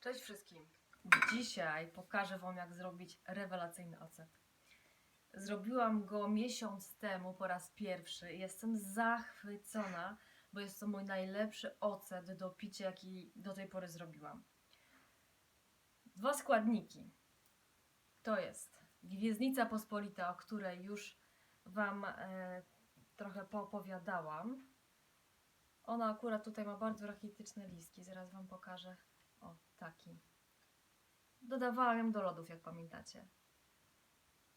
Cześć wszystkim. Dzisiaj pokażę Wam, jak zrobić rewelacyjny ocet. Zrobiłam go miesiąc temu po raz pierwszy. i Jestem zachwycona, bo jest to mój najlepszy ocet do picia, jaki do tej pory zrobiłam. Dwa składniki. To jest Gwiezdnica Pospolita, o której już Wam e, trochę poopowiadałam. Ona akurat tutaj ma bardzo rachityczne listki. Zaraz Wam pokażę. O, taki. Dodawałam do lodów, jak pamiętacie.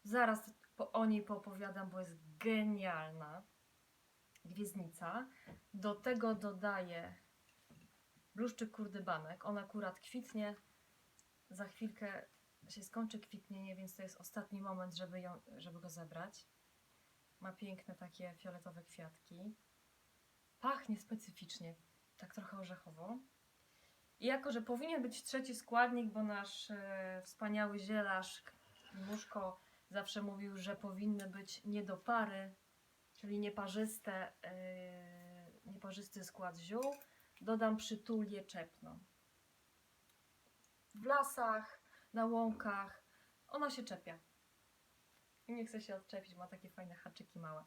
Zaraz po, o niej poopowiadam, bo jest genialna. Gwiezdnica. Do tego dodaję bluszczyk kurdybanek. On akurat kwitnie. Za chwilkę się skończy kwitnienie, więc to jest ostatni moment, żeby, ją, żeby go zebrać. Ma piękne takie fioletowe kwiatki. Pachnie specyficznie, tak trochę orzechowo. I jako, że powinien być trzeci składnik, bo nasz e, wspaniały zielarz Muszko zawsze mówił, że powinny być niedopary, czyli nieparzyste, e, nieparzysty skład ziół, dodam przytulię czepną. W lasach, na łąkach ona się czepia. I nie chce się odczepić, ma takie fajne haczyki małe.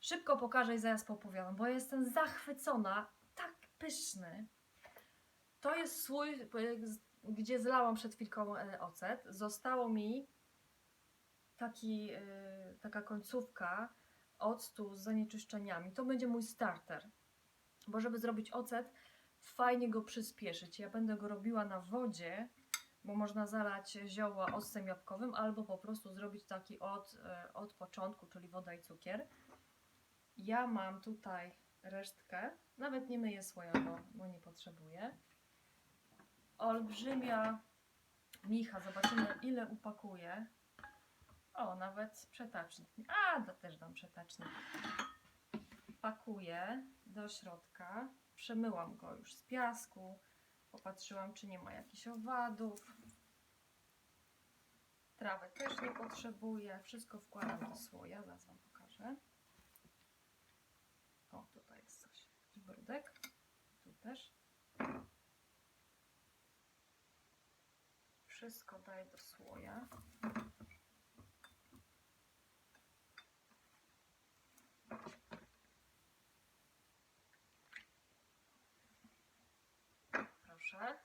Szybko pokażę i zaraz popowiadam, bo jestem zachwycona. Tak pyszny. To jest słój, gdzie zlałam przed chwilką e, ocet. Zostało mi taki, e, taka końcówka octu z zanieczyszczeniami. To będzie mój starter. Bo żeby zrobić ocet, fajnie go przyspieszyć. Ja będę go robiła na wodzie, bo można zalać zioła octem jabłkowym, albo po prostu zrobić taki od, e, od początku, czyli woda i cukier. Ja mam tutaj resztkę, nawet nie myję słoja, bo, bo nie potrzebuję. Olbrzymia micha, zobaczymy ile upakuje. O, nawet przetacznik. A, to też dam przetacznik. Pakuję do środka. Przemyłam go już z piasku. Popatrzyłam, czy nie ma jakichś owadów. Trawy też nie potrzebuję. Wszystko wkładam do słoja. Zaraz Wam pokażę. O, tutaj jest coś. Brudek. Tu też. Wszystko daję do słoja. Proszę.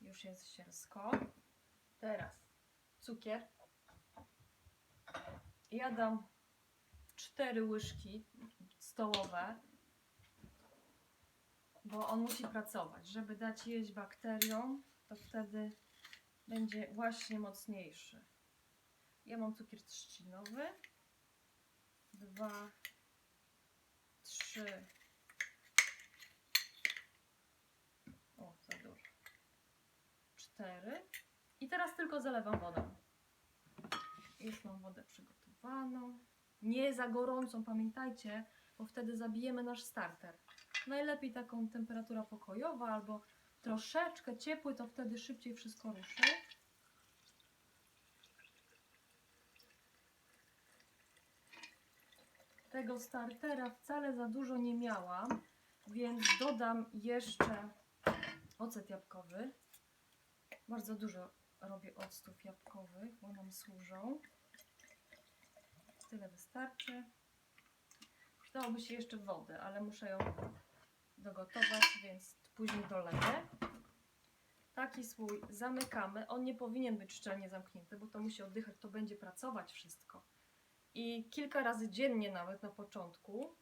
Już jest siersko. Teraz cukier. Ja dam cztery łyżki stołowe, bo on musi pracować. Żeby dać jeść bakteriom, to wtedy będzie właśnie mocniejszy. Ja mam cukier trzcinowy. Dwa, trzy. O, za dużo. Cztery. I teraz tylko zalewam wodą. Już mam wodę przygotowaną. Nie za gorącą, pamiętajcie, bo wtedy zabijemy nasz starter. Najlepiej taką temperatura pokojowa albo troszeczkę ciepły, to wtedy szybciej wszystko ruszy. Tego startera wcale za dużo nie miałam, więc dodam jeszcze ocet jabłkowy. Bardzo dużo robię octów jabłkowych, bo nam służą. Tyle wystarczy. Przydałoby się jeszcze wody, ale muszę ją dogotować, więc później doleję. Taki słój zamykamy. On nie powinien być szczelnie zamknięty, bo to musi oddychać, to będzie pracować wszystko. I kilka razy dziennie nawet na początku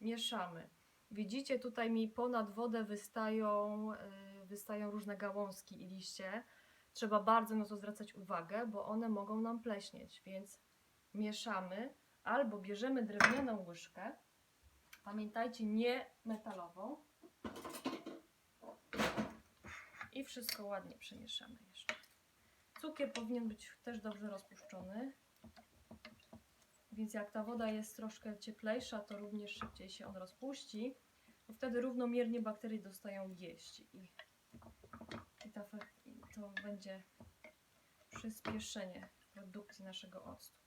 mieszamy. Widzicie, tutaj mi ponad wodę wystają, yy, wystają różne gałązki i liście. Trzeba bardzo na to zwracać uwagę, bo one mogą nam pleśnieć, więc mieszamy albo bierzemy drewnianą łyżkę. Pamiętajcie, nie metalową. I wszystko ładnie przemieszamy jeszcze. Cukier powinien być też dobrze rozpuszczony. Więc jak ta woda jest troszkę cieplejsza, to również szybciej się on rozpuści. Bo wtedy równomiernie bakterie dostają jeść. I, i, ta, i to będzie przyspieszenie produkcji naszego octu.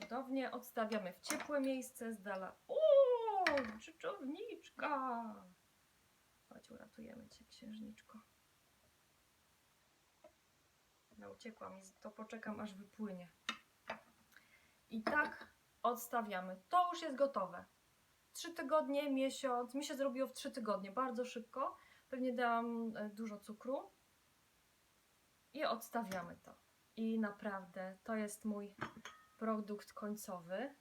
Cudownie odstawiamy w ciepłe miejsce z dala. O, rzeczowniczka! Chodź uratujemy cię, księżniczko. No, uciekła mi, to poczekam aż wypłynie. I tak odstawiamy. To już jest gotowe. Trzy tygodnie, miesiąc. Mi się zrobiło w trzy tygodnie, bardzo szybko. Pewnie dałam e, dużo cukru. I odstawiamy to. I naprawdę to jest mój produkt końcowy.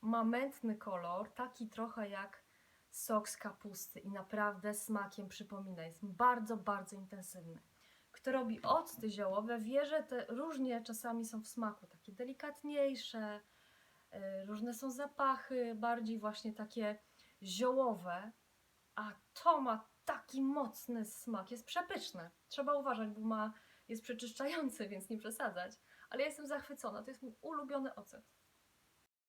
Ma mętny kolor, taki trochę jak sok z kapusty i naprawdę smakiem przypomina. Jest bardzo, bardzo intensywny. Kto robi octy ziołowe, wie, że te różnie czasami są w smaku, takie delikatniejsze, y, różne są zapachy, bardziej właśnie takie ziołowe, a to ma taki mocny smak, jest przepyszne. Trzeba uważać, bo ma, jest przeczyszczający, więc nie przesadzać, ale ja jestem zachwycona, to jest mój ulubiony ocet.